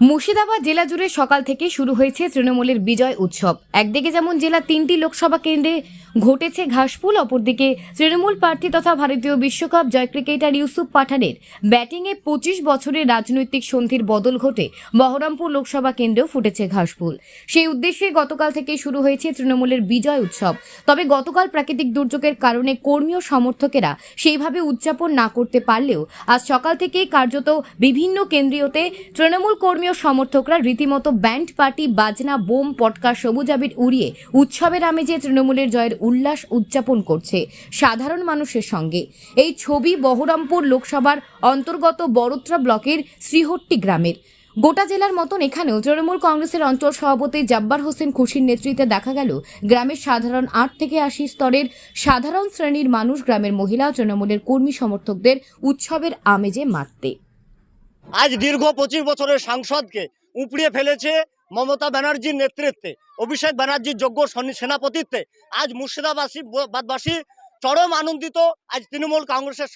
মুর্শিদাবাদ জেলা জুড়ে সকাল থেকে শুরু হয়েছে তৃণমূলের বিজয় উৎসব। একদিকে যেমন জেলা তিনটি লোকসভা কেন্দ্রে ঘটেছে ঘাসফুল, অপরদিকে তৃণমূল প্রার্থী তথা ভারতীয় বিশ্বকাপ জয় ক্রিকেটার ইউসুফ পাঠানের ব্যাটিংয়ে পঁচিশ বছরের রাজনৈতিক সন্ধির বদল ঘটে বহরমপুর লোকসভা কেন্দ্রেও ফুটেছে ঘাসফুল। সেই উদ্দেশ্যে গতকাল থেকে শুরু হয়েছে তৃণমূলের বিজয় উৎসব। তবে গতকাল প্রাকৃতিক দুর্যোগের কারণে কর্মী ও সমর্থকেরা সেইভাবে উদযাপন না করতে পারলেও আজ সকাল থেকেই কার্যত বিভিন্ন কেন্দ্রীয়তে তৃণমূল কর্মী ও সমর্থকরা রীতিমতো ব্যান্ড পার্টি, বাজনা, বোম, পটকা, সবুজ আবির উড়িয়ে উৎসবের আমেজে তৃণমূলের জয়ের উল্লাস উদযাপন করছে সাধারণ মানুষের সঙ্গে। এই ছবি বহরমপুর লোকসভার অন্তর্গত বড়ত্রা ব্লকের শ্রীহট্টি গ্রামের। গোটা জেলার মতন এখানেও তৃণমূল কংগ্রেসের অঞ্চল সভাপতি জাব্বার হোসেন খুশির নেতৃত্বে দেখা গেল গ্রামের সাধারণ আট থেকে আশি স্তরের সাধারণ শ্রেণির মানুষ গ্রামের মহিলা তৃণমূলের কর্মী সমর্থকদের উৎসবের আমেজে মারতে। আজ দীর্ঘ পঁচিশ বছরের সাংসদকে উপড়িয়ে ফেলেছে মমতা ব্যানার্জির নেতৃত্বে, অভিষেক ব্যানার্জির যোগ্য সেনাপতিত্বে, আজ মুর্শিদাবাসী বাদবাসী চরম আনন্দিত, আজ তৃণমূল কংগ্রেসের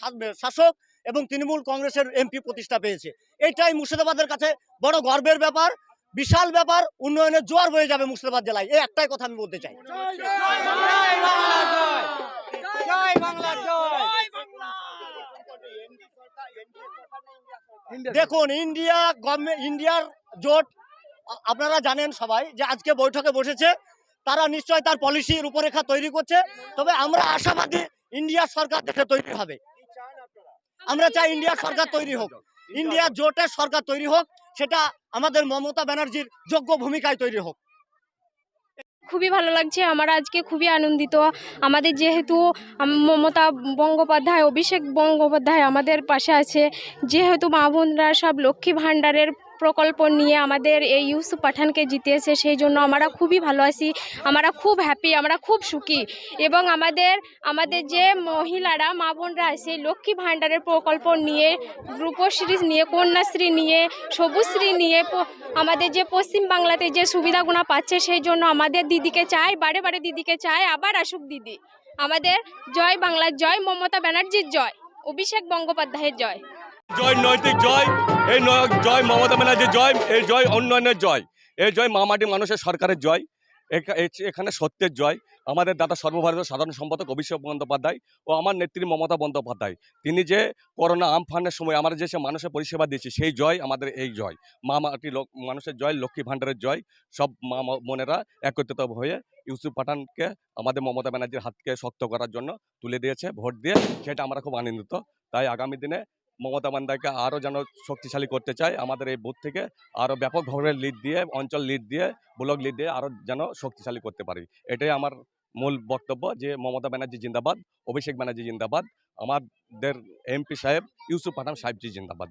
শাসক এবং তৃণমূল কংগ্রেসের এমপি প্রতিষ্ঠা পেয়েছে। এটাই মুর্শিদাবাদের কাছে বড় গর্বের ব্যাপার, বিশাল ব্যাপার উন্নয়নের জোয়ার বয়ে যাবে মুর্শিদাবাদ জেলায় এই একটাই কথা আমি বলতে চাই। দেখুন, ইন্ডিয়া ইন্ডিয়ার জোট আপনারা জানেন সবাই যে আজকে বৈঠকে বসেছে, তারা নিশ্চয় তার পলিসি রূপরেখা তৈরি করছে, তবে আমরা আশাবাদী ইন্ডিয়া সরকার দেখে তৈরি হবে। আমরা চাই ইন্ডিয়া সরকার তৈরি হোক। ইন্ডিয়া জোটের সরকার তৈরি হোক, সেটা আমাদের মমতা ব্যানার্জির যোগ্য ভূমিকায় তৈরি হোক। খুবই ভালো লাগছে, আমরা আজকে খুবই আনন্দিত। আমাদের যেহেতু মমতা বন্দ্যোপাধ্যায়, অভিষেক বন্দ্যোপাধ্যায় আমাদের পাশে আছে, যেহেতু মা বোনরা সব লক্ষ্মী ভাণ্ডারের প্রকল্প নিয়ে আমাদের এই ইউসুফ পাঠানকে জিতিয়েছে সেই জন্য আমরা খুবই ভালো আছি। আমরা খুব হ্যাপি আমরা খুব সুখী। এবং আমাদের আমাদের যে মহিলারা, মা বোনরা আছে, লক্ষ্মী ভাণ্ডারের প্রকল্প নিয়ে, রূপশ্রী নিয়ে, কন্যাশ্রী নিয়ে, সবুজশ্রী নিয়ে আমাদের যে পশ্চিম বাংলাতে যে সুবিধাগুলো পাচ্ছে, সেই জন্য আমাদের দিদিকে চাই, বারে বারে দিদিকে চাই, আবার আসুক দিদি। আমাদের জয় বাংলার জয় মমতা ব্যানার্জির জয়, অভিষেক বন্দ্যোপাধ্যায়ের জয়। জয় নৈতিক জয়, এই জয় মমতা ব্যানার্জির জয়, এই জয় উন্নয়নের জয়, এই জয় মামাটি মানুষের সরকারের জয় এখানে সত্যের জয়, আমাদের দাদা সর্বভারতীয় সাধারণ সম্পাদক অভিষেক বন্দ্যোপাধ্যায় ও আমার নেত্রী মমতা বন্দ্যোপাধ্যায়, তিনি যে করোনা আমফানের সময় আমরা যে সে মানুষের পরিষেবা দিয়েছি, সেই জয় আমাদের এই জয়, মা মাটি লোক, মানুষের জয়, লক্ষ্মী ভাণ্ডারের জয়, সব মা মা- বোনেরা একত্রিত হয়ে ইউসুফ পাঠানকে, আমাদের মমতা ব্যানার্জির হাতকে শক্ত করার জন্য তুলে দিয়েছে, ভোট দিয়ে, সেটা আমরা খুব আনন্দিত, তাই আগামী দিনে মমতা বান্দাকে আরও যেন শক্তিশালী করতে চাই আমাদের এই বুথ থেকে আরও ব্যাপকভাবে লিড দিয়ে, অঞ্চল লিড দিয়ে, ব্লক লিড দিয়ে আরও যেন শক্তিশালী করতে পারি। এটাই আমার মূল বক্তব্য যে মমতা ব্যানার্জি জিন্দাবাদ, অভিষেক ব্যানার্জি জিন্দাবাদ, আমাদের এমপি সাহেব, ইউসুফ পাঠান সাহেবজি জিন্দাবাদ।